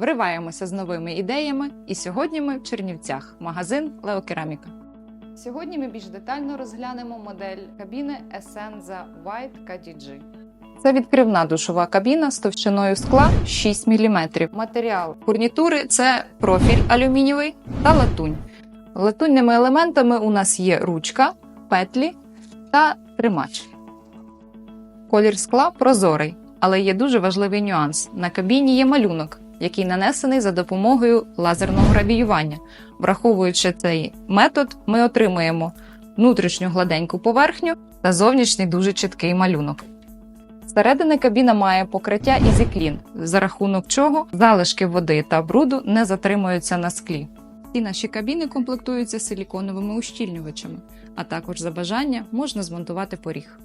Вриваємося з новими ідеями, і сьогодні ми в Чернівцях, магазин Леокераміка. Сьогодні ми більш детально розглянемо модель кабіни Essenza White KDG. Це відкривна душова кабіна з товщиною скла 6 мм. Матеріал фурнітури це профіль алюмінієвий та латунь. Латунними елементами у нас є ручка, петлі та тримач. Колір скла прозорий, але є дуже важливий нюанс. На кабіні є малюнок, який нанесений за допомогою лазерного гравіювання. Враховуючи цей метод, ми отримуємо внутрішню гладеньку поверхню та зовнішній дуже чіткий малюнок. Зсередини кабіна має покриття ізіклін, за рахунок чого залишки води та бруду не затримуються на склі. Ці наші кабіни комплектуються силіконовими ущільнювачами, а також за бажання можна змонтувати поріг.